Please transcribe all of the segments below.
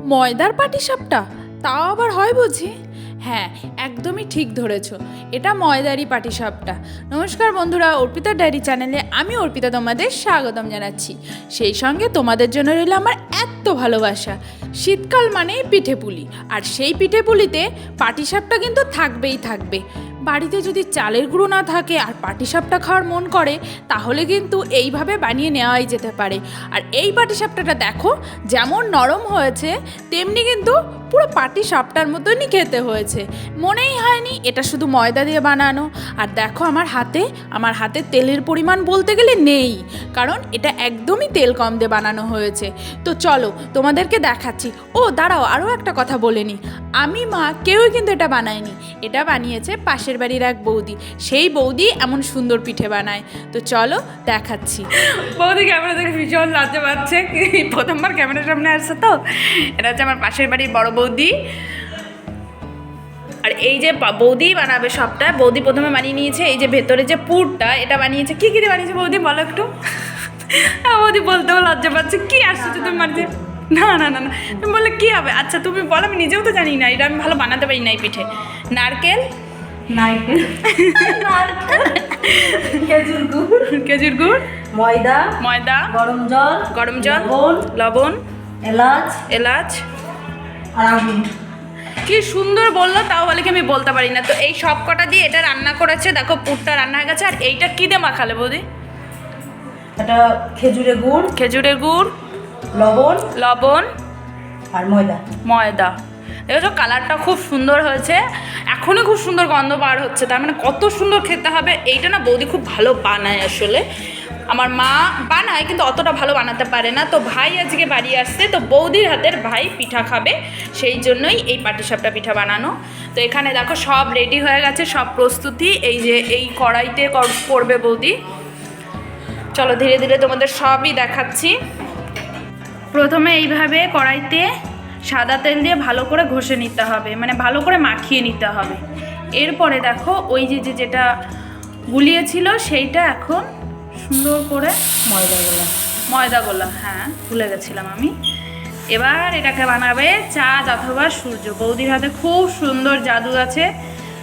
ময়দার পাটিসাপটা? তাও আবার হয় বুঝি? হ্যাঁ একদমই ঠিক ধরেছ। এটা ময়দারই পাটিসাপটা। নমস্কার বন্ধুরা, অর্পিতা ডায়েরি চ্যানেলে আমি অর্পিতা তোমাদের স্বাগতম জানাচ্ছি। সেই সঙ্গে তোমাদের জন্য রইল আমার এত ভালোবাসা। শীতকাল মানেই পিঠে পুলি আর সেই পিঠে পুলিতে পাটিসাপটা কিন্তু থাকবেই থাকবে। বাড়িতে যদি চালের গুঁড়ো না থাকে আর পাটিসাপটা খাওয়ার মন করে, তাহলে কিন্তু এইভাবে বানিয়ে নেওয়াই যেতে পারে। আর এই পাটিসাপটাটা দেখো, যেমন নরম হয়েছে, তেমনি কিন্তু পুরো পাটি সাপটার মতনই খেতে হয়েছে। মনেই হয়নি এটা শুধু ময়দা দিয়ে বানানো। আর দেখো আমার হাতে আমার হাতে তেলের পরিমাণ বলতে গেলে নেই, কারণ এটা একদমই তেল কম দিয়ে বানানো হয়েছে। তো চলো, তোমাদেরকে দেখাচ্ছি। ও, দাঁড়াও আরও একটা কথা বলে নি। আমি, মা, কেউই কিন্তু এটা বানায়নি। এটা বানিয়েছে পাশের বাড়ির এক বৌদি। সেই বৌদি এমন সুন্দর পিঠে বানায়। তো চলো, দেখাচ্ছি। বৌদি ক্যামেরা দেখে ভীষণ লজ্জা পাচ্ছে। প্রথমবার ক্যামেরার সামনে আসছে তো। এটা হচ্ছে আমার পাশের বাড়ির বড় বৌদি। আর এই যে বৌদি বানাবে সবটা বৌদি প্রথমে বানিয়ে নিয়েছে এই যে ভেতরে যে পুরটা এটা বানিয়েছে। কি কি বানিয়েছে বৌদি বলো একটু? বৌদি বলতেও লজ্জা পাচ্ছে। কি আসছে তুমি বানিয়েছে না না না না। তুমি বললে কী হবে? আচ্ছা তুমি বলো আমি নিজেও তো জানি না। এটা আমি ভালো বানাতে পারি না এই পিঠে। নারকেল? নারকেল। খেজুর গুড়। খেজুর গুড়। ময়দা। ময়দা। গরম জল। গরম জল। লবণ। এলাচ। এলাচ। আর আগুন কি সুন্দর বলল তাও বলে কি আমি বলতে পারি না। তো এই সব কটা দিয়ে এটা রান্না করেছে দেখো পুরটা রান্না হয়ে গেছে আর এইটা কি দিয়ে মাখালে বৌদি? এটা খেজুরের গুড় খেজুরের গুড় লবণ লবণ আর ময়দা। ময়দা। দেখেছ কালারটা খুব সুন্দর হয়েছে এখনই খুব সুন্দর গন্ধ বার হচ্ছে তার মানে কত সুন্দর খেতে হবে এইটা না বৌদি খুব ভালো বানায় আসলে। আমার মা বানায়, কিন্তু অতটা ভালো বানাতে পারে না। তো ভাই আজকে বাড়ি আসছে, তো বৌদির হাতের ভাই পিঠা খাবে। সেই জন্যই এই পাটিসাপটা পিঠা বানানো। তো এখানে দেখো সব রেডি হয়ে গেছে, সব প্রস্তুতি। এই যে এই কড়াইতে কর- করবে বৌদি। চলো ধীরে ধীরে তোমাদের সবই দেখাচ্ছি। প্রথমে এইভাবে কড়াইতে সাদা তেল দিয়ে ভালো করে ঘষে নিতে হবে মানে ভালো করে মাখিয়ে নিতে হবে। এরপরে দেখো ওই যে যেটা গুলিয়েছিল, সেইটা এখন সুন্দর করে ময়দা গোলা। ময়দা ময়দাগুলো হ্যাঁ ভুলে গেছিলাম আমি। এবার এটাকে বানাবে চাঁদ অথবা সূর্য। বৌদির হাতে খুব সুন্দর জাদু আছে।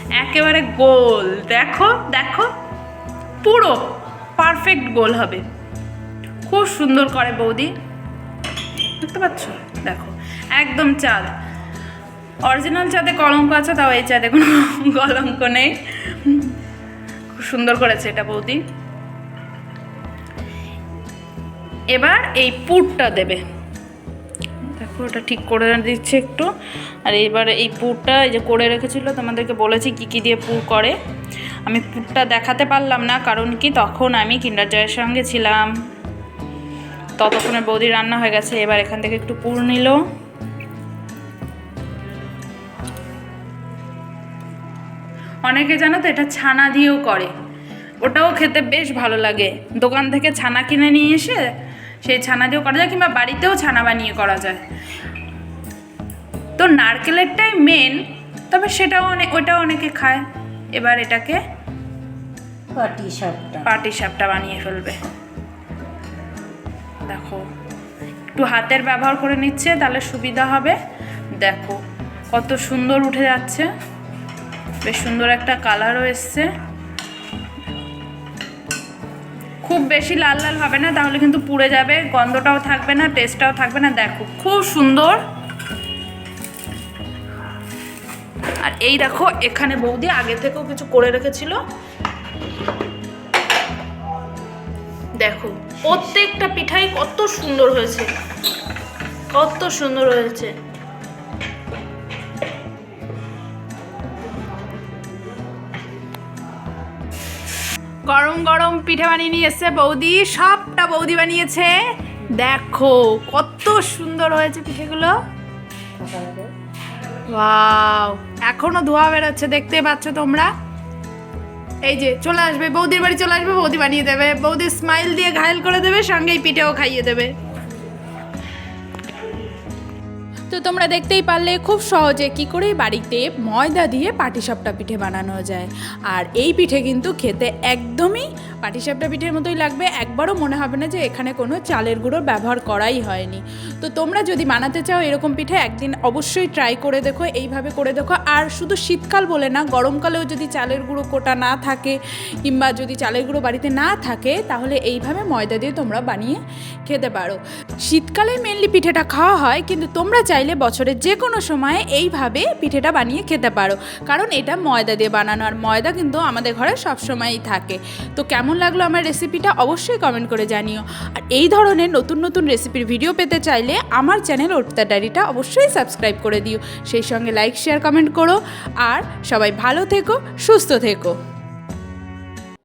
একেবারে গোল। দেখো দেখো, পুরো পারফেক্ট গোল হবে। খুব সুন্দর করে বৌদি। দেখতে পাচ্ছ? দেখো, একদম চাঁদ। অরিজিনাল চাঁদে কলঙ্ক আছে, তাও এই চাঁদে কোনো কলঙ্ক নেই। খুব সুন্দর করেছে এটা বৌদি। এবার এই পুরটা দেবে। দেখো, ওটা ঠিক করে দিচ্ছে একটু। আর এবার এই পুরটা এই যে করে রেখেছিল, তোমাদেরকে বলেছি কি কি দিয়ে পুর করে। আমি পুরটা দেখাতে পারলাম না, কারণ কি তখন আমি কিন্ডার জয়ের সঙ্গে ছিলাম। ততক্ষণে বৌদি রান্না হয়ে গেছে, এবার এখান থেকে একটু পুর নিল। অনেকে জানো তো, এটা ছানা দিয়েও করে। ওটাও খেতে বেশ ভালো লাগে। দোকান থেকে ছানা কিনে নিয়ে এসে সেই ছানা দিয়েও করা যায় কিংবা বাড়িতেও ছানা বানিয়ে করা যায়। তো নারকেলেরটাই মেন তবে সেটাও অনেক ওটাও অনেকে খায়। এবার এটাকে পাটি সাপটা। পাটি সাপটা বানিয়ে ফেলবে। দেখো একটু হাতের ব্যবহার করে নিচ্ছে তাহলে সুবিধা হবে। দেখো কত সুন্দর উঠে যাচ্ছে। বেশ সুন্দর একটা কালারও এসছে। খুব বেশি লাল লাল হবে না, তাহলে কিন্তু পুড়ে যাবে, গন্ধটাও থাকবে না টেস্টটাও থাকবে না। দেখো, খুব সুন্দর। আর এই দেখো, এখানে বৌদি আগে থেকেও কিছু করে রেখেছিল। দেখো, প্রত্যেকটা পিঠাই কত সুন্দর হয়েছে। কত সুন্দর হয়েছে। গরম গরম পিঠে বানিয়ে নিয়ে এসছে। বৌদি সবটা বৌদি বানিয়েছে। দেখো, কত সুন্দর হয়েছে পিঠেগুলো। ওয়াও, এখনও ধোয়া বেরোচ্ছে, দেখতে পাচ্ছ তোমরা। এই যে, চলে আসবে, বৌদির বাড়ি চলে আসবে, বৌদি বানিয়ে দেবে। বৌদি স্মাইল দিয়ে ঘায়ল করে দেবে, সঙ্গেই পিঠেও খাইয়ে দেবে। তো তোমরা দেখতেই পারলে খুব সহজে কি করে বাড়িতে ময়দা দিয়ে পাটিসাপটা পিঠে বানানো যায়। আর এই পিঠে কিন্তু খেতে একদমই পাটিসাপটা পিঠের মতোই লাগবে, একবারও মনে হবে না যে এখানে কোনো চালের গুঁড়োর ব্যবহার করাই হয়নি। তো তোমরা যদি বানাতে চাও এরকম পিঠে, একদিন অবশ্যই ট্রাই করে দেখো, এইভাবে করে দেখো। আর শুধু শীতকাল বলে না, গরমকালেও যদি চালের গুঁড়ো কোটা না থাকে কিংবা যদি চালের গুঁড়ো বাড়িতে না থাকে, তাহলে এইভাবে ময়দা দিয়ে তোমরা বানিয়ে খেতে পারো। শীতকালে মেনলি পিঠেটা খাওয়া হয়, কিন্তু তোমরা চাইলে বছরের যে কোনো সময়ে এইভাবে পিঠেটা বানিয়ে খেতে পারো। কারণ এটা ময়দা দিয়ে বানানো আর ময়দা কিন্তু আমাদের ঘরে সবসময়ই থাকে। তো কেমন লাগল আমার রেসিপিটা অবশ্যই কমেন্ট করে জানিও। আর এই ধরনের নতুন নতুন রেসিপির ভিডিও পেতে চাইলে আমার চ্যানেল অর্পিতা ডায়েরিটা অবশ্যই সাবস্ক্রাইব করে দিও। সেই সঙ্গে লাইক শেয়ার কমেন্ট করো। আর সবাই ভালো থেকো, সুস্থ থেকো।